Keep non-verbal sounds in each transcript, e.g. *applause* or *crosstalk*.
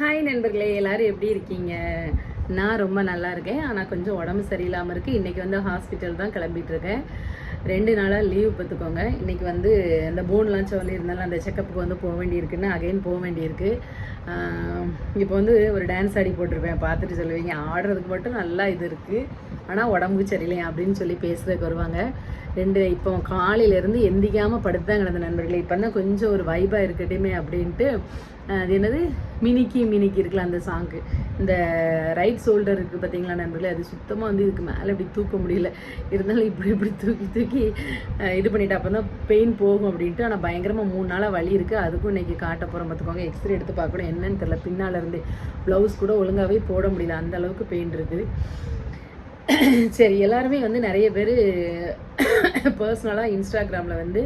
Hi நண்பர்களே எல்லாரும் எப்படி இருக்கீங்க? நான் ரொம்ப நல்லா இருக்கேன். ஆனால் கொஞ்சம் உடம்பு சரியில்லாமல் இருக்குது இன்றைக்கி வந்து ஹாஸ்பிட்டல் தான் கிளம்பிட்டு இருக்கேன். ரெண்டு நாளாக லீவ் பார்த்துக்கோங்க இன்றைக்கி வந்து அந்த போன்லாம் சொல்லியிருந்தாலும் அந்த செக்கப்புக்கு வந்து போக வேண்டியிருக்குன்னு அகைன் போக வேண்டியிருக்கு. இப்போ வந்து ஒரு டான்ஸ் ஆடி போட்டிருப்பேன். பார்த்துட்டு சொல்லுவீங்க. ஆடுறதுக்கு மட்டும் நல்லா இது இருக்குது ஆனால் உடம்புக்கு சரியில்லையா அப்படின்னு சொல்லி பேசுறதுக்கு வருவாங்க. ரெண்டு இப்போ காலையிலேருந்து எந்திக்காமல் படுத்து தான் கிடந்த நண்பர்களே. இப்போ தான் கொஞ்சம் ஒரு வைபாக இருக்கட்டுமே அப்படின்ட்டு அது என்னது? மினிக்கி மினிக்கி இருக்கலாம் அந்த சாங்கு இந்த ரைட் ஷோல்டர் இருக்குது பார்த்தீங்களா நண்பர்களே? அது சுத்தமாக வந்து இதுக்கு மேலே இப்படி தூக்க முடியல. இருந்தாலும் இப்படி இப்படி தூக்கி தூக்கி இது பண்ணிட்டு அப்போ தான் பெயின் போகும் அப்படின்ட்டு. ஆனால் பயங்கரமாக மூணு நாளாக வலி இருக்குது அதுக்கும் இன்னைக்கு காட்ட போகிறோம் பார்த்துக்கோங்க. எக்ஸ்ரே எடுத்து பார்க்கணும். என்னன்னு தெரில பின்னால் இருந்து ப்ளவுஸ் கூட ஒழுங்காகவே போட முடியல. அந்த அளவுக்கு பெயின் இருக்குது *clears throat* சரி எல்லாருமே வந்து நிறைய பேர் பர்சனலாக இன்ஸ்டாகிராமில் வந்து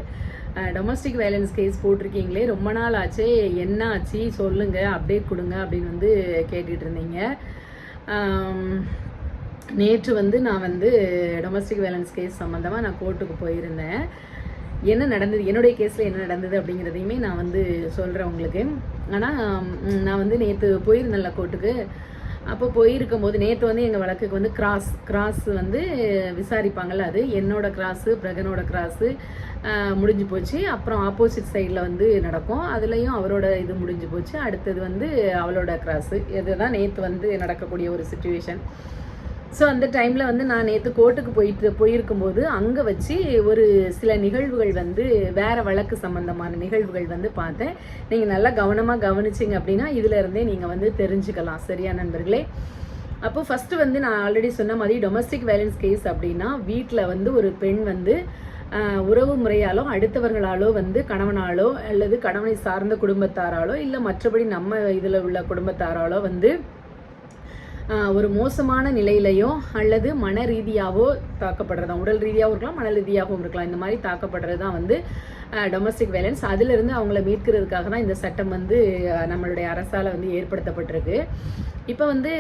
டொமஸ்டிக் வயலன்ஸ் கேஸ் போட்டிருக்கீங்களே ரொம்ப நாள் ஆச்சு என்ன ஆச்சு சொல்லுங்கள் அப்டேட் கொடுங்க அப்படின்னு வந்து கேட்டுட்டு இருந்தீங்க நேற்று வந்து நான் வந்து டொமஸ்டிக் வயலன்ஸ் கேஸ் சம்மந்தமாக நான் கோர்ட்டுக்கு போயிருந்தேன். என்ன நடந்தது என்னுடைய கேஸில் என்ன நடந்தது அப்படிங்கிறதையுமே நான் வந்து சொல்கிறேன் உங்களுக்கு. ஆனால் நான் வந்து நேற்று போயிருந்தேன்ல கோர்ட்டுக்கு அப்போ போயிருக்கும் போது நேற்று வந்து எங்கள் வழக்குக்கு வந்து கிராஸ் கிராஸ் வந்து விசாரிப்பாங்கல்ல அது? என்னோட கிராஸு பிரகனோட கிராஸு முடிஞ்சு போச்சு. அப்புறம் ஆப்போசிட் சைடில் வந்து நடக்கும். அதுலேயும் அவரோட இது முடிஞ்சு போச்சு. அடுத்தது வந்து அவளோட கிராஸு இதுதான் நேற்று வந்து நடக்கக்கூடிய ஒரு சுச்சுவேஷன் ஸோ அந்த டைமில் வந்து நான் நேற்று கோர்ட்டுக்கு போயிட்டு போயிருக்கும்போது அங்கே வச்சு ஒரு சில நிகழ்வுகள் வந்து வேறு வழக்கு சம்மந்தமான நிகழ்வுகள் வந்து பார்த்தேன். நீங்கள் நல்லா கவனமாக கவனிச்சிங்க அப்படின்னா இதுலேருந்தே நீங்கள் வந்து தெரிஞ்சுக்கலாம் சரியா நண்பர்களே? அப்போ ஃபஸ்ட்டு வந்து நான் ஆல்ரெடி சொன்ன மாதிரி டொமஸ்டிக் வேலன்ஸ் கேஸ் அப்படின்னா வீட்டில் வந்து ஒரு பெண் வந்து உறவு முறையாலோ அடுத்தவர்களாலோ வந்து கணவனாலோ அல்லது கணவனை சார்ந்த குடும்பத்தாராலோ இல்லை மற்றபடி நம்ம இதில் உள்ள குடும்பத்தாராலோ வந்து ஒரு மோசமான நிலையிலையோ அல்லது மன ரீதியாகவோ தாக்கப்படுறதா உடல் ரீதியாகவும் இருக்கலாம் மன ரீதியாகவும் இருக்கலாம். இந்த மாதிரி தாக்கப்படுறது தான் வந்து டொமஸ்டிக் வயலன்ஸ் அதிலிருந்து அவங்கள மீட்கிறதுக்காக தான் இந்த சட்டம் வந்து நம்மளுடைய அரசால் வந்து ஏற்படுத்தப்பட்டிருக்கு. இப்போ வந்து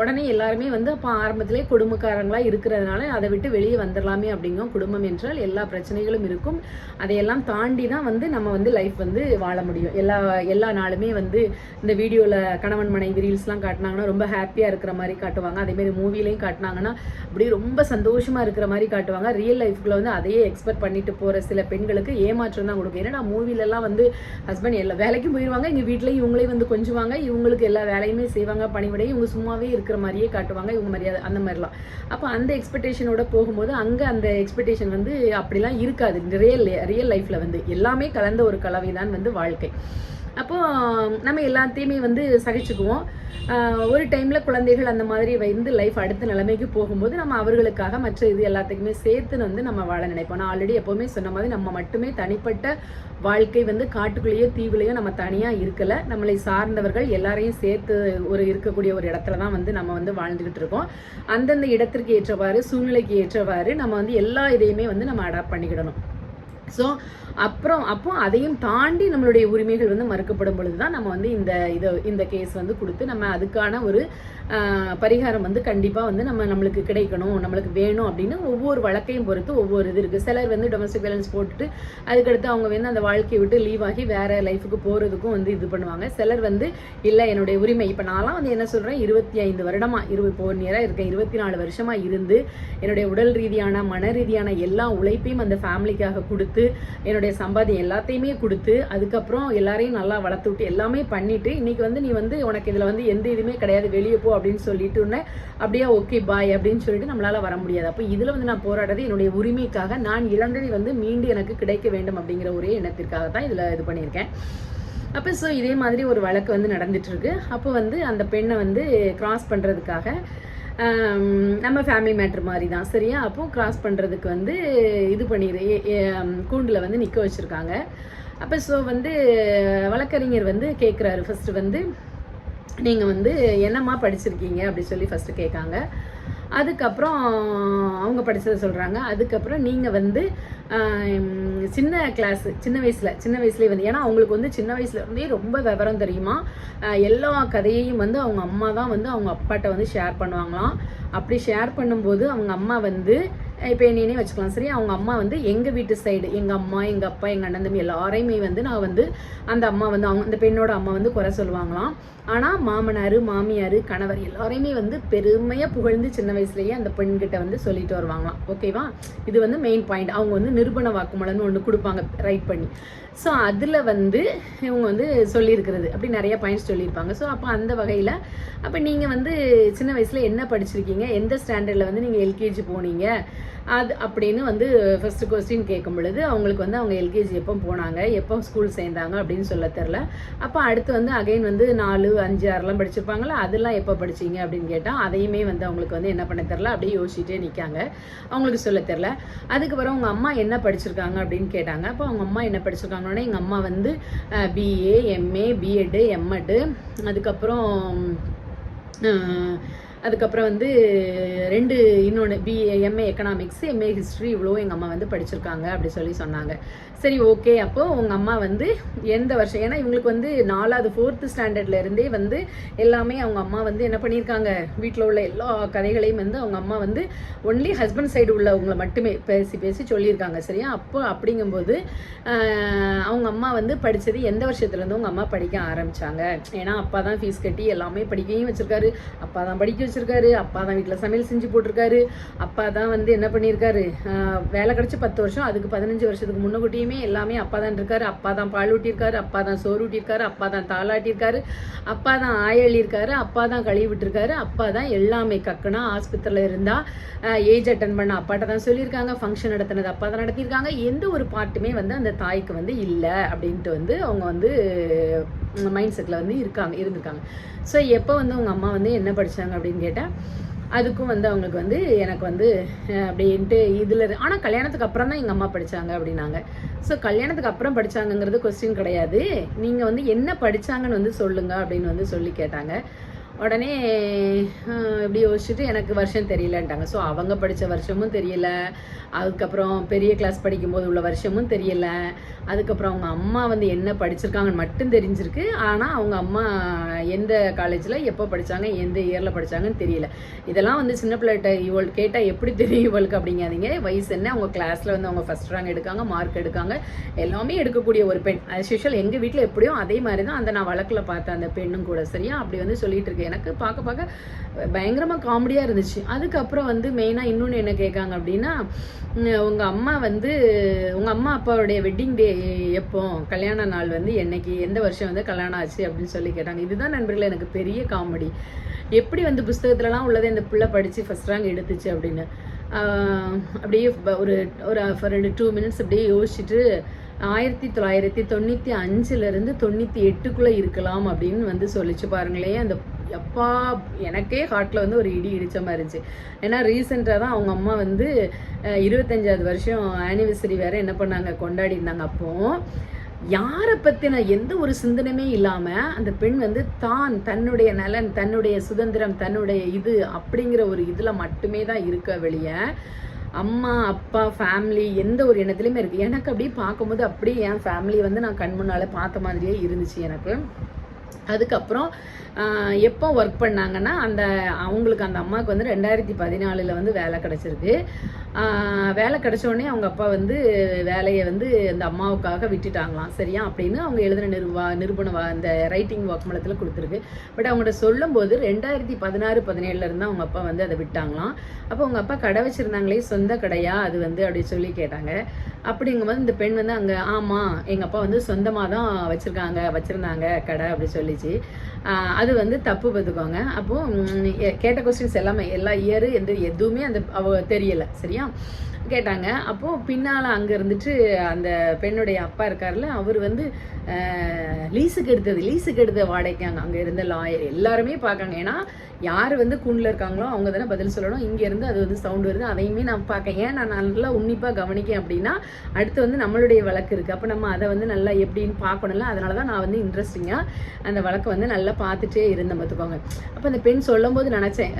உடனே எல்லாருமே வந்து அப்போ ஆரம்பத்திலே குடும்பக்காரங்களாக இருக்கிறதுனால அதை விட்டு வெளியே வந்துடலாமே அப்படிங்கும் குடும்பம் என்றால் எல்லா பிரச்சனைகளும் இருக்கும். அதையெல்லாம் தாண்டி தான் வந்து நம்ம வந்து லைஃப் வந்து வாழ முடியும். எல்லா எல்லா நாளுமே வந்து இந்த வீடியோவில் கணவன் மனைவி ரீல்ஸ்லாம் காட்டினாங்கன்னா ரொம்ப ஹாப்பியாக இருக்கிற மாதிரி காட்டுவாங்க. அதேமாரி மூவிலையும் காட்டினாங்கன்னா அப்படியே ரொம்ப சந்தோஷமாக இருக்கிற மாதிரி காட்டுவாங்க. ரியல் லைஃப்குள்ள வந்து அதையே எக்ஸ்பெக்ட் பண்ணிட்டு போகிற சில பெண்களுக்கு ஏமாற்றம் தான் கொடுக்கும். ஏன்னா மூவிலெல்லாம் வந்து ஹஸ்பண்ட் எல்லா வேலைக்கும் போயிடுவாங்க இங்கே வீட்டிலையும் இவங்களே வந்து கொஞ்சுவாங்க இவங்களுக்கு எல்லா வேலையுமே செய்வாங்க பணிவிடையும் இவங்க சும்மாவே இருக்கிற மாதிரியே காட்டுவாங்க இவங்க மரியாதை அந்த மாதிரிலாம். அப்போ அந்த எக்ஸ்பெக்டேஷனோட போகும்போது அங்கே அந்த எக்ஸ்பெக்டேஷன் வந்து அப்படிலாம் இருக்காது ரியல் ரியல் லைஃப்பில் வந்து. எல்லாமே கலந்த ஒரு கலவை தான் வந்து வாழ்க்கை. அப்போ நம்ம எல்லாத்தையுமே வந்து சகிச்சுக்குவோம். ஒரு டைமில் குழந்தைகள் அந்த மாதிரி வந்து லைஃப் அடுத்த நிலைமைக்கு போகும்போது நம்ம அவர்களுக்காக மற்ற இது எல்லாத்துக்குமே சேர்த்துன்னு வந்து நம்ம வாழ நினைப்போம். நான் ஆல்ரெடி எப்போவுமே சொன்ன மாதிரி நம்ம மட்டுமே தனிப்பட்ட வாழ்க்கை வந்து காட்டுக்குள்ளேயோ தீவுலையோ நம்ம தனியாக இருக்கலை. நம்மளை சார்ந்தவர்கள் எல்லாரையும் சேர்த்து ஒரு இருக்கக்கூடிய ஒரு இடத்துல தான் வந்து நம்ம வந்து வாழ்ந்துக்கிட்டு இருக்கோம். அந்தந்த இடத்திற்கு ஏற்றவாறு சூழ்நிலைக்கு ஏற்றவாறு நம்ம வந்து எல்லா இதையுமே வந்து நம்ம அடாப்ட் பண்ணிக்கிடணும். ஸோ அப்புறம் அப்போ அதையும் தாண்டி நம்மளுடைய உரிமைகள் வந்து மறுக்கப்படும் பொழுது தான் நம்ம வந்து இந்த இதை இந்த கேஸ் வந்து கொடுத்து நம்ம அதுக்கான ஒரு பரிகாரம் வந்து கண்டிப்பாக வந்து நம்ம நம்மளுக்கு கிடைக்கணும் நம்மளுக்கு வேணும் அப்படின்னு ஒவ்வொரு வழக்கையும் பொறுத்து ஒவ்வொரு இது இருக்குது சிலர் வந்து டொமஸ்டிக் வேலன்ஸ் போட்டுட்டு அதுக்கடுத்து அவங்க வந்து அந்த வாழ்க்கையை விட்டு லீவ் ஆகி வேறு லைஃபுக்கு போகிறதுக்கும் வந்து இது பண்ணுவாங்க. சிலர் வந்து இல்லை என்னுடைய உரிமை. இப்போ நான்லாம் வந்து என்ன சொல்கிறேன் இருபத்தி ஐந்து வருடமாக இருபது இப்போ ஒன் இயராக இருக்கேன். இருபத்தி நாலு வருஷமாக இருந்து என்னுடைய உடல் ரீதியான மன ரீதியான எல்லா உழைப்பையும் அந்த ஃபேமிலிக்காக கொடுத்து என்னுடைய சம்பாதியம் எல்லாத்தையுமே கொடுத்து அதுக்கப்புறம் எல்லாரையும் நல்லா வளர்த்து விட்டு எல்லாமே பண்ணிவிட்டு இன்றைக்கி வந்து நீ வந்து உனக்கு இதில் வந்து எந்த இதுவுமே கிடையாது. வெளியே போ அப்படின்னு சொல்லிட்டு உடனே அப்படியே ஓகே பாய் அப்படின்னு சொல்லிட்டு நம்மளால வர முடியாது. அப்போ இதில் வந்து நான் போராடுறது என்னுடைய உரிமைக்காக நான் இழந்ததை வந்து மீண்டும் எனக்கு கிடைக்க வேண்டும் அப்படிங்கிற ஒரே எண்ணத்திற்காக தான் இதில் இது பண்ணியிருக்கேன். அப்போ ஸோ இதே மாதிரி ஒரு வழக்கு வந்து நடந்துட்டுருக்கு. அப்போ வந்து அந்த பெண்ணை வந்து கிராஸ் பண்ணுறதுக்காக நம்ம ஃபேமிலி மேட்ரு மாதிரி தான் சரியா? அப்போ கிராஸ் பண்ணுறதுக்கு வந்து இது பண்ணிடு கூண்டில் வந்து நிற்க வச்சுருக்காங்க. அப்போ ஸோ வந்து வழக்கறிஞர் வந்து கேட்குறாரு ஃபஸ்ட்டு வந்து நீங்கள் வந்து என்னம்மா படிச்சிருக்கீங்க? அப்படி சொல்லி ஃபஸ்ட்டு கேட்காங்க. அதுக்கப்புறம் அவங்க படித்ததை சொல்கிறாங்க அதுக்கப்புறம் நீங்கள் வந்து சின்ன கிளாஸ் சின்ன வயசில் சின்ன வயசுலேயே வந்து ஏன்னா அவங்களுக்கு வந்து சின்ன வயசுல இருந்தே ரொம்ப விவரம் தெரியுமா? எல்லா கதையையும் வந்து அவங்க அம்மா தான் வந்து அவங்க அப்பாட்ட வந்து ஷேர் பண்ணுவாங்களாம். அப்படி ஷேர் பண்ணும்போது அவங்க அம்மா வந்து இப்போ என்னையே வச்சுக்கலாம். சரி அவங்க அம்மா வந்து எங்கள் வீட்டு சைடு எங்கள் அம்மா எங்கள் அப்பா எங்கள் அண்ணன் தம்பி எல்லாரையுமே வந்து நான் வந்து அந்த அம்மா வந்து அவங்க அந்த பெண்ணோட அம்மா வந்து குறை சொல்லுவாங்களாம். ஆனால் மாமனார் மாமியார் கணவர் எல்லாரையுமே வந்து பெருமையாக புகழ்ந்து சின்ன வயசுலேயே அந்த பெண்கிட்ட வந்து சொல்லிட்டு வருவாங்களாம். ஓகேவா இது வந்து மெயின் பாயிண்ட் அவங்க வந்து நிரூபண வாக்குமூலம்னு ஒன்று கொடுப்பாங்க ரைட் பண்ணி. ஸோ அதில் வந்து இவங்க வந்து சொல்லியிருக்கிறது. அப்படி நிறைய பாயிண்ட்ஸ் சொல்லியிருப்பாங்க. ஸோ அப்போ அந்த வகையில் அப்போ நீங்கள் வந்து சின்ன வயசில் என்ன படிச்சிருக்கீங்க? எந்த ஸ்டாண்டர்டில் வந்து நீங்கள் எல்கேஜி போனீங்க? அது அப்படின்னு வந்து ஃபஸ்ட்டு கொஸ்டின் கேட்கும் பொழுது அவங்களுக்கு வந்து அவங்க எல்கேஜி எப்போ போனாங்க எப்போ ஸ்கூல் சேர்ந்தாங்க அப்படின்னு சொல்ல தெரில அப்போ அடுத்து வந்து அகைன் வந்து நாலு அஞ்சு ஆறுலாம் படிச்சிருப்பாங்களா? அதெல்லாம் எப்போ படிச்சிங்க அப்படின்னு கேட்டால் அதையுமே வந்து அவங்களுக்கு வந்து என்ன பண்ண தெரில அப்படியே யோசிச்சுட்டே நிற்காங்க அவங்களுக்கு சொல்ல தெரில அதுக்கப்புறம் அவங்க அம்மா என்ன படிச்சிருக்காங்க அப்படின்னு கேட்டாங்க. அப்போ அவங்க அம்மா என்ன படிச்சிருக்காங்கன்னா எங்கள் அம்மா வந்து பிஏ எம்ஏ பிஎட்டு எம்எட்டு அதுக்கப்புறம் அதுக்கப்புறம் வந்து ரெண்டு இன்னொன்று BA MA economics MA history இவ்வளோ எங்கள் அம்மா வந்து படிச்சிருக்காங்க அப்படி சொல்லி சொன்னாங்க. சரி ஓகே அப்போது உங்கள் அம்மா வந்து எந்த வருஷம் ஏன்னா இவங்களுக்கு வந்து நாலாவது ஃபோர்த்து ஸ்டாண்டர்ட்லேருந்தே வந்து எல்லாமே அவங்க அம்மா வந்து என்ன பண்ணியிருக்காங்க? வீட்டில் உள்ள எல்லா கதைகளையும் வந்து அவங்க அம்மா வந்து ஒன்லி ஹஸ்பண்ட் சைடு உள்ளவங்களை மட்டுமே பேசி பேசி சொல்லியிருக்காங்க சரியா? அப்போ அப்படிங்கும்போது அவங்க அம்மா வந்து படித்தது எந்த வருஷத்துலேருந்து உங்கள் அம்மா படிக்க ஆரம்பித்தாங்க ஏன்னா அப்பா தான் ஃபீஸ் கட்டி எல்லாமே படிக்கையும் வச்சுருக்காரு. அப்பா தான் படிக்க வச்சிருக்காரு அப்பா தான் வீட்டில் சமையல் செஞ்சு போட்டிருக்காரு அப்பா தான் வந்து என்ன பண்ணியிருக்காரு வேலை கிடச்சி பத்து வருஷம் அதுக்கு பதினஞ்சு வருஷத்துக்கு முன்னக்கூட்டியுமே எல்லாமே அப்பா தான் இருக்காரு அப்பா தான் பால் ஊட்டியிருக்காரு அப்பா தான் சோறு ஊட்டியிருக்காரு அப்பா தான் தாளாட்டியிருக்காரு அப்பா தான் ஆயழியிருக்காரு அப்பா தான் கழுவி விட்டுருக்காரு அப்பா தான் எல்லாமே கக்குனா ஆஸ்பத்திரியில் இருந்தால் ஏஜ் அட்டன் பண்ண அப்பாட்ட தான் சொல்லியிருக்காங்க ஃபங்க்ஷன் நடத்தினது அப்பா தான் நடத்தியிருக்காங்க எந்த ஒரு பாட்டுமே வந்து அந்த தாய்க்கு வந்து இல்லை அப்படின்ட்டு வந்து அவங்க வந்து மைண்ட் செட்டில் வந்து இருக்காங்க இருந்திருக்காங்க. ஸோ எப்போ வந்து உங்கள் அம்மா வந்து என்ன படித்தாங்க அப்படின்னு கேட்டால் அதுக்கும் வந்து அவங்களுக்கு வந்து எனக்கு வந்து அப்படின்ட்டு இதில் ஆனால் கல்யாணத்துக்கு அப்புறம் தான் எங்கள் அம்மா படித்தாங்க அப்படின்னாங்க. ஸோ கல்யாணத்துக்கு அப்புறம் படிச்சாங்கங்கிறது கொஸ்டின் கிடையாது. நீங்கள் வந்து என்ன படித்தாங்கன்னு வந்து சொல்லுங்கள் அப்படின்னு வந்து சொல்லி கேட்டாங்க. உடனே இப்படி யோசிச்சுட்டு எனக்கு வருஷம் தெரியலன்ட்டாங்க. ஸோ அவங்க படித்த வருஷமும் தெரியல. அதுக்கப்புறம் பெரிய கிளாஸ் படிக்கும்போது உள்ள வருஷமும் தெரியல. அதுக்கப்புறம் அவங்க அம்மா வந்து என்ன படிச்சிருக்காங்கன்னு மட்டும் தெரிஞ்சிருக்கு. ஆனால் அவங்க அம்மா எந்த காலேஜில் எப்போ படித்தாங்க எந்த இயரில் படிச்சாங்கன்னு தெரியல. இதெல்லாம் வந்து சின்ன பிள்ளைகிட்ட இவள் கேட்டால் எப்படி தெரியும் இவளுக்கு அப்படிங்காதீங்க. வயசு என்ன? அவங்க கிளாஸில் வந்து அவங்க ஃபஸ்ட் ரேங்க் எடுக்காங்க மார்க் எடுக்காங்க. எல்லாமே எடுக்கக்கூடிய ஒரு பெண். அது யூஷுவல் எங்கள் வீட்டில் எப்படியோ அதே மாதிரி தான் அந்த நான் வழக்கில் பார்த்த அந்த பெண்ணும் கூட சரியா அப்படி வந்து சொல்லிட்டு இருக்கேன் எனக்கு பார்க்க பார்க்க பயங்கரமாக காமெடியாக இருந்துச்சு. அதுக்கப்புறம் வந்து மெயினாக இன்னொன்று என்ன கேட்காங்க அப்படின்னா உங்கள் அம்மா வந்து உங்கள் அம்மா அப்பாவுடைய வெட்டிங் டே எப்போ? கல்யாண நாள் வந்து என்னைக்கு? எந்த வருஷம் வந்து கல்யாணம் ஆச்சு அப்படின்னு சொல்லி கேட்டாங்க. இதுதான் நண்பர்களே எனக்கு பெரிய காமெடி எப்படி வந்து புஸ்தகத்துலலாம் உள்ளதை இந்த பிள்ளை படித்து ஃபஸ்ட் ரேங்க் எடுத்துச்சு அப்படின்னு. அப்படியே ஒரு ஒரு ரெண்டு டூ மினிட்ஸ் அப்படியே யோசிச்சுட்டு ஆயிரத்தி தொள்ளாயிரத்தி தொண்ணூற்றி அஞ்சுலேருந்து தொண்ணூற்றி எட்டுக்குள்ளே இருக்கலாம் அப்படின்னு வந்து சொல்லிச்சு பாருங்களேன். அந்த எப்பா எனக்கே ஹார்ட்டில் வந்து ஒரு இடி இடிச்ச மாதிரி இருந்துச்சு. ஏன்னா ரீசெண்டாக தான் அவங்க அம்மா வந்து இருபத்தஞ்சாவது வருஷம் ஆனிவர்சரி வேறு என்ன பண்ணாங்க கொண்டாடி இருந்தாங்க. அப்போ யாரை பற்றின எந்த ஒரு சிந்தனையுமே இல்லாமல் அந்த பெண் வந்து தான் தன்னுடைய நலன் தன்னுடைய சுதந்திரம் தன்னுடைய இது அப்படிங்கிற ஒரு இதில் மட்டுமே தான் இருக்க வெளியே அம்மா அப்பா ஃபேமிலி எந்த ஒரு எண்ணத்துலையுமே இருக்குது எனக்கு அப்படியே பார்க்கும்போது அப்படியே என் ஃபேமிலி வந்து நான் கண் முன்னால் பார்த்த மாதிரியே இருந்துச்சு எனக்கு. அதுக்கப்புறம் எப்போ ஒர்க் பண்ணாங்கன்னா அந்த அவங்களுக்கு அந்த அம்மாவுக்கு வந்து ரெண்டாயிரத்தி பதினாலில் வந்து வேலை கிடச்சிருக்கு. வேலை கிடச்சோடனே அவங்க அப்பா வந்து வேலையை வந்து அந்த அம்மாவுக்காக விட்டுட்டாங்களாம். சரியா? அப்படின்னு அவங்க எழுதின நிறுவா நிருபணம் அந்த ரைட்டிங் வாக்குமூலத்தில் கொடுத்துருக்கு. பட் அவங்கள்ட்ட சொல்லும்போது ரெண்டாயிரத்தி பதினாறு பதினேழுல இருந்து அவங்க அப்பா வந்து அதை விட்டாங்களாம். அப்போ அவங்க அப்பா கடை வச்சுருந்தாங்களே சொந்த கடையா? அது வந்து அப்படி சொல்லி கேட்டாங்க. அப்படிங்கும்போது இந்த பெண் வந்து அங்கே ஆமாம் எங்கள் அப்பா வந்து சொந்தமாக தான் வச்சுருக்காங்க வச்சுருந்தாங்க கடை அப்படி சொல்லிச்சு. அது வந்து தப்பு பார்த்துக்கோங்க. அப்போது கேட்ட கொஸ்டின்ஸ் எல்லாமே எல்லா இயரு எந்த எதுவுமே அந்த அவ தெரியலை சரியா? கேட்டாங்க. அப்போது பின்னால் அங்கே இருந்துட்டு அந்த பெண்ணுடைய அப்பா இருக்கார்ல அவர் வந்து லீஸுக்கு எடுத்தது லீஸுக்கு எடுத்த வாடகைக்காங்க அங்கே இருந்த லாயர் எல்லாருமே பார்க்காங்க. ஏன்னா யார் வந்து கூண்டில் இருக்காங்களோ அவங்க தானே பதில் சொல்லணும். இங்கேருந்து அது வந்து சவுண்ட் வருது. அதையுமே நான் பார்க்க ஏன் நான் நல்லா உன்னிப்பாக கவனிக்கேன் அப்படின்னா அடுத்து வந்து நம்மளுடைய வழக்கு இருக்குது அப்போ நம்ம அதை வந்து நல்லா எப்படின்னு பார்க்கணும்ல. அதனால தான் நான் வந்து இன்ட்ரெஸ்டிங்காக அந்த வழக்கை வந்து நல்லா பார்த்துட்டே இருந்தேன் பார்த்துக்கோங்க. அப்போ அந்த பெண் சொல்லும்போது நினச்சேன்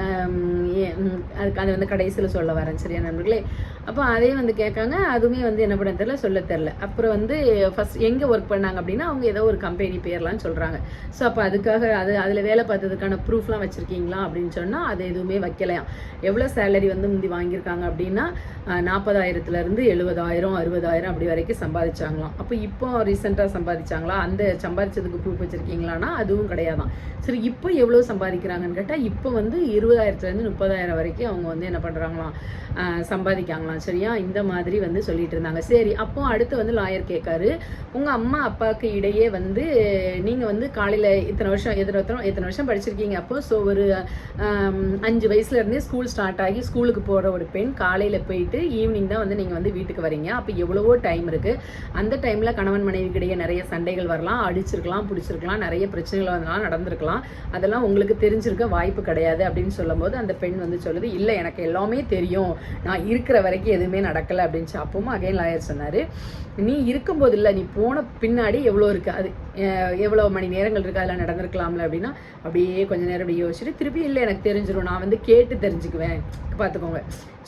அதுக்கு அது வந்து கடைசியில் சொல்ல வரேன். சரியா நண்பர்களே? அப்போ அதே வந்து கேட்காங்க. அதுவுமே வந்து என்ன பண்ண தெரில சொல்ல தெரில அப்புறம் வந்து ஃபஸ்ட் எங்கே ஒர்க் பண்ணாங்க அப்படின்னா அவங்க ஏதோ ஒரு கம்பெனி பேர்லாம் சொல்கிறாங்க ஸோ அப்போ அதுக்காக அது அதில் வேலை பார்த்ததுக்கான ப்ரூஃப்லாம் வச்சுருக்கீங்களா? அப்படின்னு சொன்னால் அது எதுவுமே வைக்கலையாம் எவ்வளோ சேலரி வந்து முந்தி வாங்கியிருக்காங்க அப்படின்னா நாற்பதாயிரத்துலேருந்து எழுபதாயிரம் அறுபதாயிரம் அப்படி வரைக்கும் சம்பாதிச்சாங்களாம். அப்போ இப்போ ரீசெண்டாக சம்பாதிச்சாங்களா? அந்த சம்பாதிச்சதுக்கு ப்ரூஃப் வச்சுருக்கீங்களான்னா அதுவும் கிடையாதான். சரி இப்போ எவ்வளோ சம்பாதிக்கிறாங்கன்னு கேட்டால் இப்போ வந்து இருபதாயிரத்துலேருந்து முப்பதாயிரம் வரைக்கும் அவங்க வந்து என்ன பண்ணுறாங்களாம் சம்பாதிக்காங்களாம். சரியா? இந்த மாதிரி வந்து சொல்லிட்டு இருந்தாங்க. சரி அப்போ அடுத்து வந்து லாயர் கேட்காரு உங்கள் அம்மா அப்பாவுக்கு இடையே வந்து நீங்கள் வந்து காலையில் இத்தனை வருஷம் எத்தனை எத்தனை எத்தனை வருஷம் படிச்சிருக்கீங்க அப்போ? ஸோ ஒரு அஞ்சு வயசுலேருந்தே ஸ்கூல் ஸ்டார்ட் ஆகி ஸ்கூலுக்கு போகிற ஒரு பெண் காலையில் போயிட்டு ஈவினிங் தான் வந்து நீங்கள் வந்து வீட்டுக்கு வரீங்க. அப்போ எவ்வளவோ டைம் இருக்குது அந்த டைமில் கணவன் மனைவிக்கிடையே நிறைய சண்டைகள் வரலாம். அடிச்சிருக்கலாம் பிடிச்சிருக்கலாம். நிறைய பிரச்சனைகள் வந்தாலும் நடந்திருக்கலாம். அதெல்லாம் உங்களுக்கு தெரிஞ்சிருக்க வாய்ப்பு கிடையாது அப்படின்னு சொல்லும்போது அந்த பெண் வந்து சொல்லுது இல்லை எனக்கு எல்லாமே தெரியும். நான் இருக்கிற வரைக்கும் எதுவுமே நடக்கலை. அப்படின்னு அப்பவும் அகைன் லாயர் சொன்னார் நீ இருக்கும்போது இல்லை நீ போன பின்னாடி எவ்வளோ இருக்குது அது எவ்வளோ மணி நேரங்கள் இருக்குது அதில் நடந்திருக்கலாம்ல அப்படின்னா அப்படியே கொஞ்ச நேரம் அப்படி யோசிச்சுட்டு திருப்பி இல்லை எனக்கு தெரிஞ்சிடும் நான் வந்து கேட்டு தெரிஞ்சுக்குவேன். பார்த்துக்கோங்க.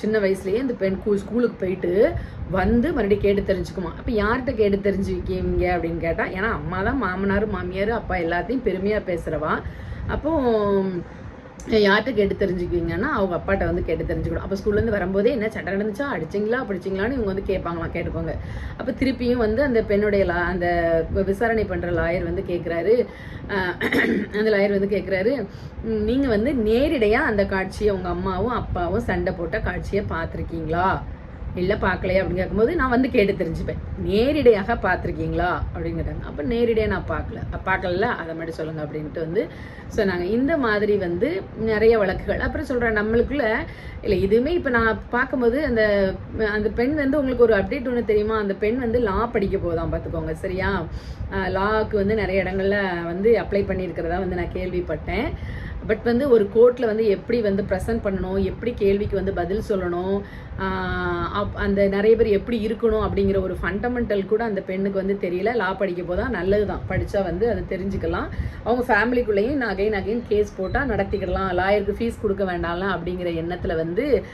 சின்ன வயசுலேயே இந்த பெண் கூ ஸ்கூலுக்கு போயிட்டு வந்து மறுபடியும் கேட்டு தெரிஞ்சுக்குமா. அப்போ யார்கிட்ட கேட்டு தெரிஞ்சுக்கிங்க அப்படின்னு கேட்டால் ஏன்னா அம்மா தான் மாமனார் மாமியார் அப்பா எல்லாத்தையும் பெருமையாக பேசுகிறவா அப்போ யார்கிட்ட கேட்டு தெரிஞ்சுக்குவீங்கன்னா அவங்க அப்பாட்ட வந்து கேட்டு தெரிஞ்சுக்கணும். அப்போ ஸ்கூல்லேருந்து வரும்போதே என்ன சட்டை நடந்துச்சா? அடிச்சிங்களா? படிச்சிங்களான்னு இவங்க வந்து கேட்பாங்களாம் கேட்டுக்கோங்க. அப்போ திருப்பியும் வந்து அந்த பெண்ணுடைய லா அந்த விசாரணை பண்ணுற லாயர் வந்து கேட்குறாரு அந்த லாயர் வந்து கேட்குறாரு நீங்கள் வந்து நேரிடையாக அந்த காட்சியை உங்கள் அம்மாவும் அப்பாவும் சண்டை போட்ட காட்சியை பார்த்துருக்கீங்களா? இல்லை பார்க்கலையா அப்படின்னு கேட்கும்போது நான் வந்து கேட்டு தெரிஞ்சுப்பேன். நேரிடையாக பார்த்துருக்கீங்களா? அப்படின்னு கேட்டாங்க. அப்போ நேரிடையாக நான் பார்க்கல. பார்க்கல அதை மட்டும் சொல்லுங்கள் அப்படின்ட்டு வந்து சொன்னாங்க. இந்த மாதிரி வந்து நிறைய வழக்குகள். அப்புறம் சொல்கிறேன் நம்மளுக்குள்ள இல்லை இதுவுமே இப்போ நான் பார்க்கும்போது அந்த அந்த பெண் வந்து உங்களுக்கு ஒரு அப்டேட் ஒன்று தெரியுமா? அந்த பெண் வந்து லா படிக்க போதான் பார்த்துக்கோங்க சரியா? லாக்கு வந்து நிறைய இடங்கள்ல வந்து அப்ளை பண்ணியிருக்கிறதா வந்து நான் கேள்விப்பட்டேன். பட் வந்து ஒரு கோர்ட்டில் வந்து எப்படி வந்து ப்ரெசென்ட் பண்ணணும்? எப்படி கேள்விக்கு வந்து பதில் சொல்லணும்? அப்- அந்த நிறைய பேர் எப்படி இருக்கணும் அப்படிங்கிற ஒரு ஃபண்டமெண்டல் கூட அந்த பெண்ணுக்கு வந்து தெரியல. லா படிக்க போதான் நல்லது தான் படித்தா வந்து அதை தெரிஞ்சுக்கலாம். அவங்க ஃபேமிலிக்குள்ளேயும் நான் அகைன் அகைன் கேஸ் போட்டால் நடத்திக்கிடலாம். லாயருக்கு ஃபீஸ் கொடுக்க வேண்டாம்லாம் அப்படிங்கிற எண்ணத்தில் வந்து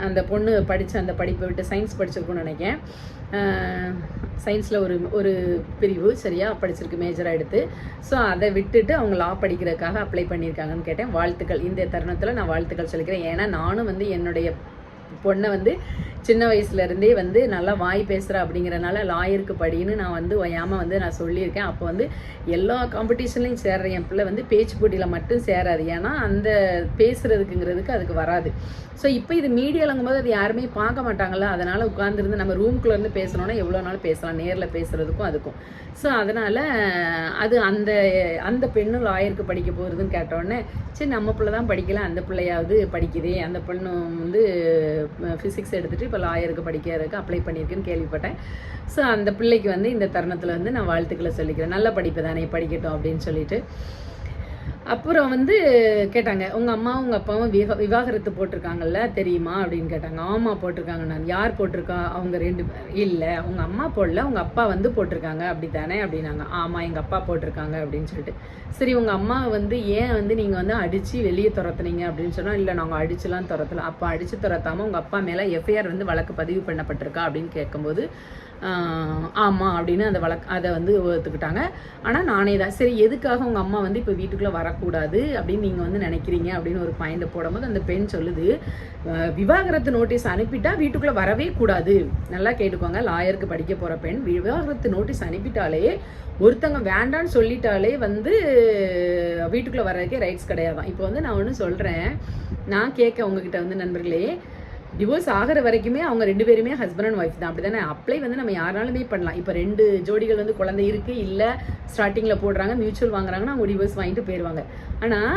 அந்த பொண்ணு படித்த அந்த படிப்பை விட்டு சயின்ஸ் படிச்சிருக்கும்னு நினைக்கிறேன். சயின்ஸில் ஒரு ஒரு பிரிவு சரியா? படிச்சிருக்கு மேஜராக எடுத்து. ஸோ அதை விட்டுட்டு அவங்க லா படிக்கிறதுக்காக அப்ளை பண்ணியிருக்காங்கன்னு கேட்டேன். வாழ்த்துக்கள். இந்த தருணத்தில் நான் வாழ்த்துக்கள் சொல்லிக்கிறேன். ஏன்னா நானும் வந்து என்னுடைய பொண்ணை வந்து சின்ன வயசுலேருந்தே வந்து நல்லா வாய் பேசுகிறா அப்படிங்கிறனால லாயருக்கு படின்னு நான் வந்து ஒயாமல் வந்து நான் சொல்லியிருக்கேன். அப்போ வந்து எல்லா காம்படிஷன்லையும் சேர்ற என் பிள்ளை வந்து பேச்சு போட்டியில் மட்டும் சேராது. ஏன்னா அந்த பேசுகிறதுக்குங்கிறதுக்கு அதுக்கு வராது. ஸோ இப்போ இது மீடியாலங்கும் போது அது யாருமே பார்க்க மாட்டாங்களா அதனால் உட்காந்துருந்து நம்ம ரூம்குள்ளேருந்து பேசணும்னா எவ்வளோ நாள் பேசலாம்? நேரில் பேசுகிறதுக்கும் அதுக்கும். ஸோ அதனால் அது அந்த அந்த பெண்ணும் லாயருக்கு படிக்க போகிறதுன்னு கேட்டோடனே சரி நம்ம பிள்ளை தான் படிக்கல. அந்த பிள்ளையாவது படிக்குதே. அந்த பெண்ணும் வந்து ஃபிசிக்ஸ் எடுத்துகிட்டு இப்போ லாயருக்கு படிக்கிறதுக்கு அப்ளை பண்ணியிருக்குன்னு கேள்விப்பட்டேன். ஸோ அந்த பிள்ளைக்கு வந்து இந்த தருணத்தில் வந்து நான் வாழ்த்துக்களை சொல்லிக்கிறேன். நல்ல படிப்பு தானே படிக்கட்டும் அப்படின்னு சொல்லிட்டு. அப்புறம் வந்து கேட்டாங்க உங்கள் அம்மாவும் உங்கள் அப்பாவும் விவா விவாகரத்து போட்டிருக்காங்கல்ல தெரியுமா? அப்படின்னு கேட்டாங்க. ஆமாம் போட்டிருக்காங்க நான். யார் போட்டிருக்கா? அவங்க ரெண்டு இல்லை உங்கள் அம்மா போடல. உங்கள் அப்பா வந்து போட்டிருக்காங்க. அப்படி தானே அப்படின்னாங்க. ஆமாம் எங்கள் அப்பா போட்டிருக்காங்க. அப்படின்னு சொல்லிட்டு. சரி உங்கள் அம்மா வந்து ஏன் வந்து நீங்கள் வந்து அடித்து வெளியே துரத்துனீங்க? அப்படின்னு சொன்னால் இல்லை நாங்கள் அடிச்சுலாம் துரத்தலாம் அப்போ அடித்து துரத்தாமல் உங்கள் அப்பா மேலே எஃப்ஐஆர் வந்து வழக்கு பதிவு பண்ணப்பட்டிருக்கா? அப்படின்னு கேட்கும்போது ஆமாம் அப்படின்னு அந்த வழக்கு அதை வந்து ஒத்துக்கிட்டாங்க. ஆனால் நானே தான் சரி எதுக்காக உங்கள் அம்மா வந்து இப்போ வீட்டுக்குள்ளே வரக்கூடாது அப்படின்னு நீங்கள் வந்து நினைக்கிறீங்க அப்படின்னு ஒரு பாயிண்டை போடும்போது அந்த பெண் சொல்லுது விவாகரத்து நோட்டீஸ் அனுப்பிட்டா வீட்டுக்குள்ளே வரவே கூடாது. நல்லா கேட்டுக்கோங்க லாயருக்கு படிக்க போகிற பெண் விவாகரத்து நோட்டீஸ் அனுப்பிட்டாலே ஒருத்தங்க வேண்டான்னு சொல்லிட்டாலே வந்து வீட்டுக்குள்ளே வர்றதுக்கே ரைட்ஸ் கிடையாதான். இப்போ வந்து நான் ஒன்று சொல்கிறேன் நான் கேட்க உங்ககிட்ட வந்து நண்பர்களே டிவோர்ஸ் ஆகிற வரைக்குமே அவங்க ரெண்டு பேருமே ஹஸ்பண்ட் அண்ட் ஒய்ஃப் தான். அப்படி தானே அப்ளை வந்து நம்ம யாராலுமே பண்ணலாம். இப்போ ரெண்டு ஜோடிகள் வந்து குழந்தை இருக்கு இல்லை ஸ்டார்டிங்கில் போடுறாங்க மியூச்சுவல் வாங்குறாங்கன்னா அவங்க டிவோர்ஸ் வாங்கிட்டு போயிடுவாங்க ஆனால்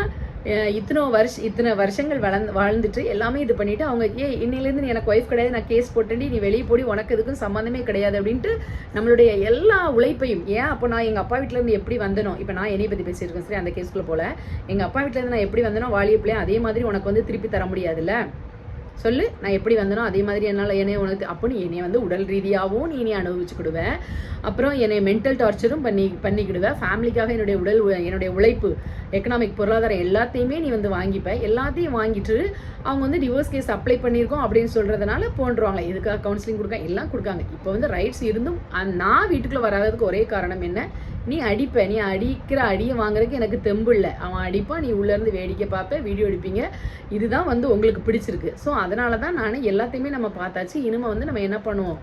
இத்தனை வருஷ இத்தனை வருஷங்கள் வளர்ந்து வாழ்ந்துட்டு எல்லாமே இது பண்ணிட்டு அவங்க ஏ இன்னிலேருந்து நீ எனக்கு ஒய்ஃப் கிடையாது நான் கேஸ் போட்டேன்டி நீ வெளியே போடி உனக்கு எதுக்கும் சம்மந்தமே கிடையாது அப்படின்ட்டு நம்மளுடைய எல்லா உழைப்பையும் ஏன் அப்போ நான் எங்கள் அப்பா வீட்டிலேருந்து எப்படி வந்தனோ? இப்போ நான் என்னை பற்றி பேசியிருக்கேன் சரி அந்த கேஸ்க்குள்ளே போல. எங்கள் அப்பா வீட்டிலேருந்து நான் எப்படி வந்தனோ வாலிய அதே மாதிரி உனக்கு வந்து திருப்பி தர முடியாதுல்ல? சொல்லு நான் எப்படி வந்தனோ அதே மாதிரி என்னால் என்னைய உனக்கு அப்போ நீ என்னைய வந்து உடல் ரீதியாகவும் நீ நீ அனுபவிச்சுக்கிடுவேன் அப்புறம் என்னை மென்டல் டார்ச்சரும் பண்ணி பண்ணிக்கிடுவேன் ஃபேமிலிக்காக என்னுடைய உடல் உ- என்னுடைய உழைப்பு எக்கனாமிக் பொருளாதாரம் எல்லாத்தையுமே நீ வந்து வாங்கிப்ப. எல்லாத்தையும் வாங்கிட்டு அவங்க வந்து டிவோர்ஸ் கேஸ் அப்ளை பண்ணியிருக்கோம் அப்படின்னு சொல்கிறதுனால போன்றுவாங்க. இதுக்காக கவுன்சிலிங் கொடுக்க எல்லாம் கொடுக்காங்க. இப்போ வந்து ரைட்ஸ் இருந்தும் நான் வீட்டுக்குள்ளே வராததுக்கு ஒரே காரணம் என்ன? நீ அடிப்ப. நீ அடிக்கிற அடியை வாங்குறதுக்கு எனக்கு தெம்பு இல்லை. அவன் அடிப்பான் நீ உள்ளேருந்து வேடிக்கை பார்ப்ப வீடியோ எடுப்பீங்க. இதுதான் வந்து உங்களுக்கு பிடிச்சிருக்கு. ஸோ அதனால தான் நான் எல்லாத்தையுமே நம்ம பார்த்தாச்சு. இனிமேல் வந்து நம்ம என்ன பண்ணுவோம்?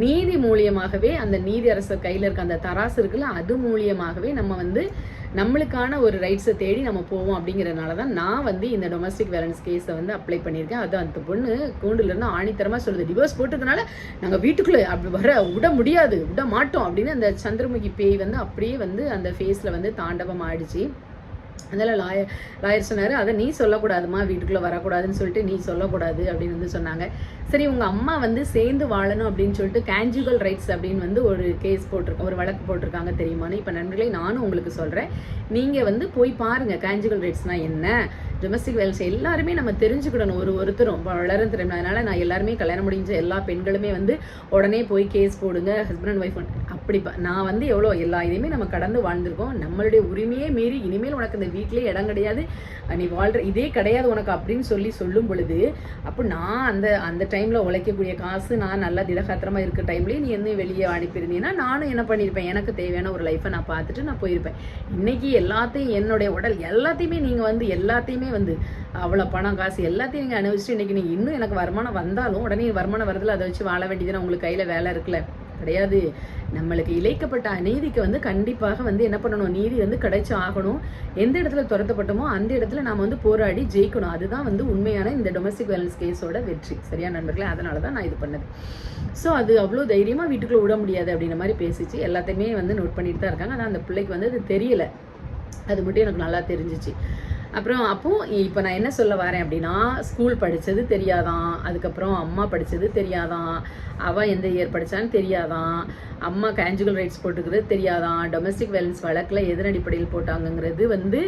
நீதி மூலியமாகவே அந்த நீதி அரசர் கையில் இருக்க அந்த தராசு இருக்குல்ல அது மூலியமாகவே நம்ம வந்து நம்மளுக்கான ஒரு ரைட்ஸை தேடி நம்ம போவோம் அப்படிங்கிறதுனால தான் நான் வந்து இந்த டொமஸ்டிக் வேலன்ஸ் கேஸை வந்து அப்ளை பண்ணியிருக்கேன். அது அந்த பொண்ணு கூண்டுலேருந்து ஆணித்தரமாக சொல்லுது. டிவோர்ஸ் போட்டதுனால நாங்கள் வீட்டுக்குள்ளே அப்படி வர விட முடியாது விட மாட்டோம் அப்படின்னு அந்த சந்திரமுகி பேய் வந்து அப்படியே வந்து அந்த ஃபேஸில் வந்து தாண்டவம் ஆயிடுச்சு அதனால் லாயர் லாயர் சொன்னார் அதை நீ சொல்லக்கூடாதுமா வீட்டுக்குள்ளே வரக்கூடாதுன்னு சொல்லிட்டு நீ சொல்லக்கூடாது அப்படின்னு வந்து சொன்னாங்க. சரி உங்கள் அம்மா வந்து சேர்ந்து வாழணும் அப்படின்னு சொல்லிட்டு கேன்ஜுகல் ரைட்ஸ் அப்படின்னு வந்து ஒரு கேஸ் போட்டிருக்க ஒரு வழக்கு போட்டிருக்காங்க தெரியுமான்னு இப்போ நண்பர்களே நானும் உங்களுக்கு சொல்கிறேன் நீங்கள் வந்து போய் பாருங்கள் கேன்ஜுகல் ரைட்ஸ்னால் என்ன? டொமஸ்டிக் வேல்ஸ் எல்லாருமே நம்ம தெரிஞ்சுக்கிடணும். ஒரு ஒருத்தரும் வளரும் திறமை. அதனால் நான் எல்லாருமே கல்யாணம் முடிஞ்ச எல்லா பெண்களுமே வந்து உடனே போய் கேஸ் போடுங்க ஹஸ்பண்ட் அண்ட் ஒய்ஃப் அப்படி நான் வந்து எவ்வளோ எல்லா இதையுமே நம்ம கடந்து வாழ்ந்திருக்கோம். நம்மளுடைய உரிமையே மீறி இனிமேல் உனக்கு இந்த வீட்டிலே இடம் கிடையாது. நீ வாழ்கிற இதே கிடையாது உனக்கு அப்படின்னு சொல்லி சொல்லும் பொழுது அப்போ நான் அந்த அந்த டைமில் உழைக்கக்கூடிய காசு நான் நல்லா திடகாத்திரமாக இருக்க டைம்லேயே நீ என்ன வெளியே அனுப்பியிருந்தீங்கன்னா நானும் என்ன பண்ணியிருப்பேன்? எனக்கு தேவையான ஒரு லைஃப்பை நான் பார்த்துட்டு நான் போயிருப்பேன். இன்னைக்கு எல்லாத்தையும் என்னுடைய உடல் எல்லாத்தையுமே நீங்கள் வந்து எல்லாத்தையுமே வந்து அவ்வளோ பணம் காசு எல்லாத்தையும் நீங்கள் அனுபவிச்சுட்டு இன்னைக்கு நீங்கள் இன்னும் எனக்கு வருமானம் வந்தாலும் உடனே வருமானம் வருதுல அதை வச்சு வாழ வேண்டியதுன்னு உங்களுக்கு கையில் வேலை இருக்குல்ல. கிடையாது. நம்மளுக்கு இழைக்கப்பட்ட அநீதிக்கு வந்து கண்டிப்பாக வந்து என்ன பண்ணணும்? நீதி வந்து கிடைச்சு ஆகணும். எந்த இடத்துல துரத்தப்பட்டோமோ அந்த இடத்துல நாம் வந்து போராடி ஜெயிக்கணும். அதுதான் வந்து உண்மையான இந்த டொமஸ்டிக் வேலன்ஸ் கேஸோட வெற்றி. சரியா நண்பர்களே? அதனால தான் நான் இது பண்ணது. ஸோ அது அவ்வளோ தைரியமாக வீட்டுக்குள்ளே விட முடியாது அப்படின்ற மாதிரி பேசிச்சு. எல்லாத்தையுமே வந்து நோட் பண்ணிட்டு தான் இருக்காங்க. ஆனால் அந்த பிள்ளைக்கு வந்து அது தெரியல. அது மட்டும் எனக்கு நல்லா தெரிஞ்சிச்சு. அப்புறம் அப்போது இப்போ நான் என்ன சொல்ல வரேன் அப்படின்னா ஸ்கூல் படித்தது தெரியாதான். அதுக்கப்புறம் அம்மா படித்தது தெரியாதான். அவள் எந்த இயர் படித்தான்னு தெரியாதான். அம்மா கேஞ்சுகல் ரைட்ஸ் போட்டுக்கிறது தெரியாதான். டொமஸ்டிக் வயலன்ஸ் வழக்கில் எதன் அடிப்படையில் போட்டாங்கங்கிறது வந்து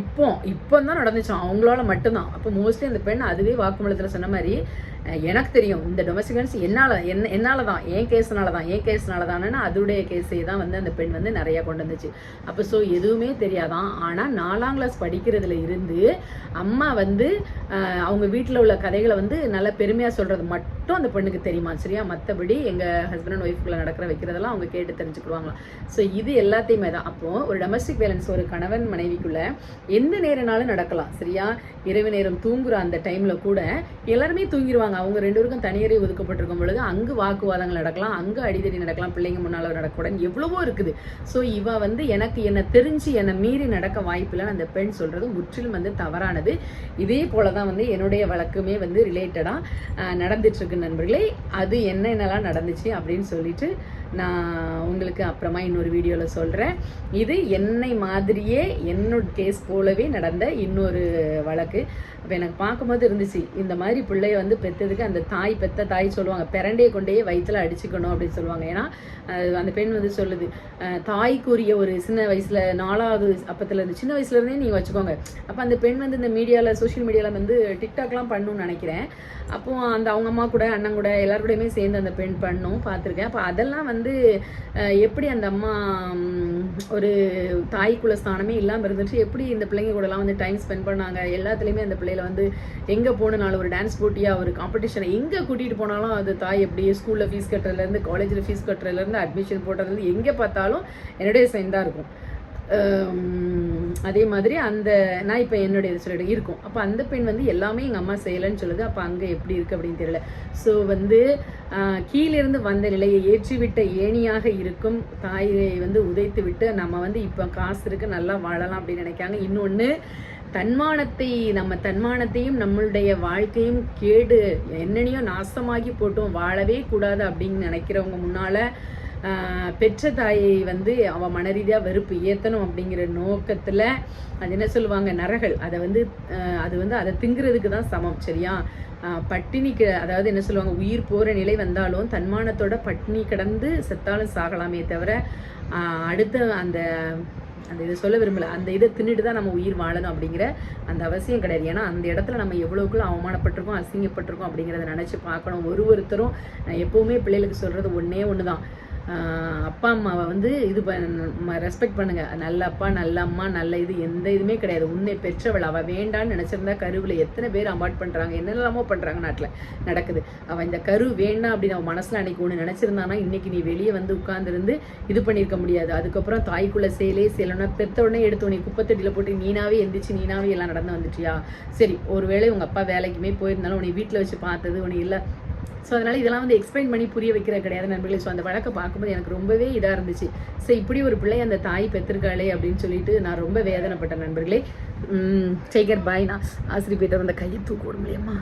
இப்போ இப்போ தான் நடந்துச்சான் அவங்களால மட்டும்தான். அப்போ மோஸ்ட்லி அந்த பெண் அதுவே வாக்குமூலத்தில் சொன்ன மாதிரி எனக்கு தெரியும் இந்த டொமஸ்டிக் என்னால் என்ன என்னால் தான் என் கேஸ்னால தான் என் கேஸ்னால தானேன்னு அதோடைய கேஸை தான் வந்து அந்த பெண் வந்து நிறையா கொண்டு வந்துச்சு. அப்போ ஸோ எதுவுமே தெரியாதான். ஆனால் நாலாம் கிளாஸ் படிக்கிறதுல இருந்து அம்மா வந்து அவங்க வீட்டில் உள்ள கதைகளை வந்து நல்லா பெருமையாக சொல்கிறது மட்டும் அந்த பெண்ணுக்கு தெரியுமா சரியா? மற்றபடி எங்கள் ஹஸ்பண்ட் அண்ட் ஒய்ஃப்குள்ளே நடக்கிற வைக்கிறதெல்லாம் அவங்க கேட்டு தெரிஞ்சுக்கிடுவாங்களாம். ஸோ இது எல்லாத்தையுமே தான். அப்போது ஒரு டொமஸ்டிக் வேலன்ஸ் ஒரு கணவன் மனைவிக்குள்ள எந்த நேரனாலும் நடக்கலாம் சரியா? இரவு நேரம் தூங்குற அந்த டைமில் கூட எல்லாருமே தூங்கிடுவாங்க. அவங்க ரெண்டு பேருக்கும் தனியறை ஒதுக்கப்பட்டிருக்கும் பொழுது அங்கு வாக்குவாதங்கள் நடக்கலாம் அங்கு அடிதடி நடக்கலாம் பிள்ளைங்க முன்னால் நடக்கக்கூடாது எவ்வளவோ இருக்குது. ஸோ இவ வந்து எனக்கு என்னை தெரிஞ்சு என்னை மீறி நடக்க வாய்ப்பில்லைன்னு அந்த பெண் சொல்கிறது முற்றிலும் வந்து தவறானது. இதே போல தான் வந்து என்னுடைய வழக்குமே வந்து ரிலேட்டடாக நடந்துட்டுருக்கு நண்பர்களே. அது என்னென்னலாம் நடந்துச்சு அப்படின்னு சொல்லிட்டு நான் உங்களுக்கு அப்புறமா இன்னொரு வீடியோவில் சொல்கிறேன் இது என்னை மாதிரியே என்னோட கேஸ் போலவே நடந்த இன்னொரு வழக்கு. அப்போ எனக்கு பார்க்கும்போது இருந்துச்சு இந்த மாதிரி பிள்ளைய வந்து பெற்றதுக்கு அந்த தாய் பெத்த தாய் சொல்லுவாங்க பிறண்டே கொண்டே வயிற்றுல அடிச்சுக்கணும் அப்படின்னு சொல்லுவாங்க. ஏன்னா அந்த பெண் வந்து சொல்லுது தாய்க்குரிய ஒரு சின்ன வயசில் நாலாவது அப்பத்துல இருந்து சின்ன வயசுலேருந்தே நீங்கள் வச்சுக்கோங்க. அப்போ அந்த பெண் வந்து இந்த மீடியாவில் சோஷியல் மீடியாவில் வந்து டிக்டாக்லாம் பண்ணணும்னு நினைக்கிறேன். அப்போது அந்த அவங்க அம்மா கூட அண்ணன் கூட எல்லார் சேர்ந்து அந்த பெண் பண்ணும் பார்த்துருக்கேன். அப்போ அதெல்லாம் வந்து வந்து எப்படி அந்த அம்மா ஒரு தாய்க்குள்ள ஸ்தானமே இல்லாமல் இருந்துச்சு எப்படி இந்த பிள்ளைங்க கூடலாம் வந்து டைம் ஸ்பெண்ட் பண்ணாங்க எல்லாத்துலேயுமே அந்த பிள்ளைகளை வந்து எங்கே போனாலும் ஒரு டான்ஸ் போட்டியாக ஒரு காம்படிஷனை எங்கே கூட்டிகிட்டு போனாலும் அது தாய் எப்படி ஸ்கூலில் ஃபீஸ் கட்டுறதுலேருந்து காலேஜில் ஃபீஸ் கட்டுறதுலேருந்து அட்மிஷன் போடுறதுலேருந்து எங்கே பார்த்தாலும் என்னுடைய சைன் தான் இருக்கும். அதே மாதிரி அந்த நான் இப்போ என்னுடைய சொல்லிட்டு இருக்கும். அப்போ அந்த பெண் வந்து எல்லாமே எங்கள் அம்மா செய்யலைன்னு சொல்லுது. அப்போ அங்கே எப்படி இருக்குது அப்படின்னு தெரியல. ஸோ வந்து கீழிருந்து வந்த நிலையை ஏற்றிவிட்ட ஏணியாக இருக்கும் தாயை வந்து உதைத்து விட்டு நம்ம வந்து இப்போ காசு இருக்கு நல்லா வாழலாம் அப்படின்னு நினைக்காங்க இன்னொன்று தன்மானத்தை நம்ம தன்மானத்தையும் நம்மளுடைய வாழ்க்கையும் கேடு என்னென்னையோ நாசமாகி போட்டோம் வாழவே கூடாது அப்படின்னு நினைக்கிறவங்க முன்னால் பெற்ற தாயை வந்து அவ மனரீதியாக வெறுப்பு ஏற்றணும் அப்படிங்கிற நோக்கத்தில் அது என்ன சொல்லுவாங்க? நரகள் அதை வந்து அது வந்து அதை திங்கிறதுக்கு தான் சமம் சரியா? பட்டினிக்கு அதாவது என்ன சொல்லுவாங்க? உயிர் போகிற நிலை வந்தாலும் தன்மானத்தோட பட்டினி கிடந்து செத்தாலும் சாகலாமே தவிர அடுத்த அந்த அந்த இதை சொல்ல விரும்பல. அந்த இதை தின்னுட்டு தான் நம்ம உயிர் வாழணும் அப்படிங்கிற அந்த அவசியம் கிடையாது. ஏன்னா அந்த இடத்துல நம்ம எவ்வளோக்குள்ள அவமானப்பட்டிருக்கோம் அசிங்கப்பட்டிருக்கோம் அப்படிங்கிறத நினச்சி பார்க்கணும். ஒரு ஒருத்தரும் நான் எப்போவுமே பிள்ளைகளுக்கு சொல்கிறது ஒன்றே ஒன்று தான் அப்பா அம்மாவை வந்து இது ரெஸ்பெக்ட் பண்ணுங்க. நல்ல அப்பா நல்ல அம்மா நல்ல இது எந்த இதுவுமே கிடையாது. உன்னை பெற்றவள். அவள் வேண்டான்னு நினச்சிருந்தா கருவில் எத்தனை பேர் அவாய்ட் பண்ணுறாங்க என்னெல்லாமோ பண்ணுறாங்க நாட்டில் நடக்குது. அவள் இந்த கரு வேண்டாம் அப்படின்னு அவன் மனசில் அன்னைக்கு ஒன்று நினச்சிருந்தானா? இன்றைக்கி நீ வெளியே வந்து உட்காந்துருந்து இது பண்ணியிருக்க முடியாது. அதுக்கப்புறம் தாய்க்குள்ள சேலே சேலனா பெத்த உடனே எடுத்து உனக்கு குப்பத்தட்டியில் போட்டு நீனாவே எந்திரிச்சு நீனாவே எல்லாம் நடந்து வந்துட்டியா? சரி ஒருவேளை உங்கள் அப்பா வேலைக்குமே போயிருந்தாலும் உன்னை வீட்டில் வச்சு பார்த்தது உனக்கு இல்லை ஸோ அதனால் இதெல்லாம் வந்து எக்ஸ்பிளைன் பண்ணி புரிய வைக்கிற கிடையாது நண்பர்களே. ஸோ அந்த வழக்கை பார்க்கும்போது எனக்கு ரொம்பவே இதாக இருந்துச்சு. ஸோ இப்படி ஒரு பிள்ளை அந்த தாய் பெற்றிருக்காளே அப்படின்னு சொல்லிட்டு நான் ரொம்ப வேதனைப்பட்டேன் நண்பர்களே. சேகர் பாய் நான் ஆசிரியர் அந்த கையை தூக்கிடும் முடியுமா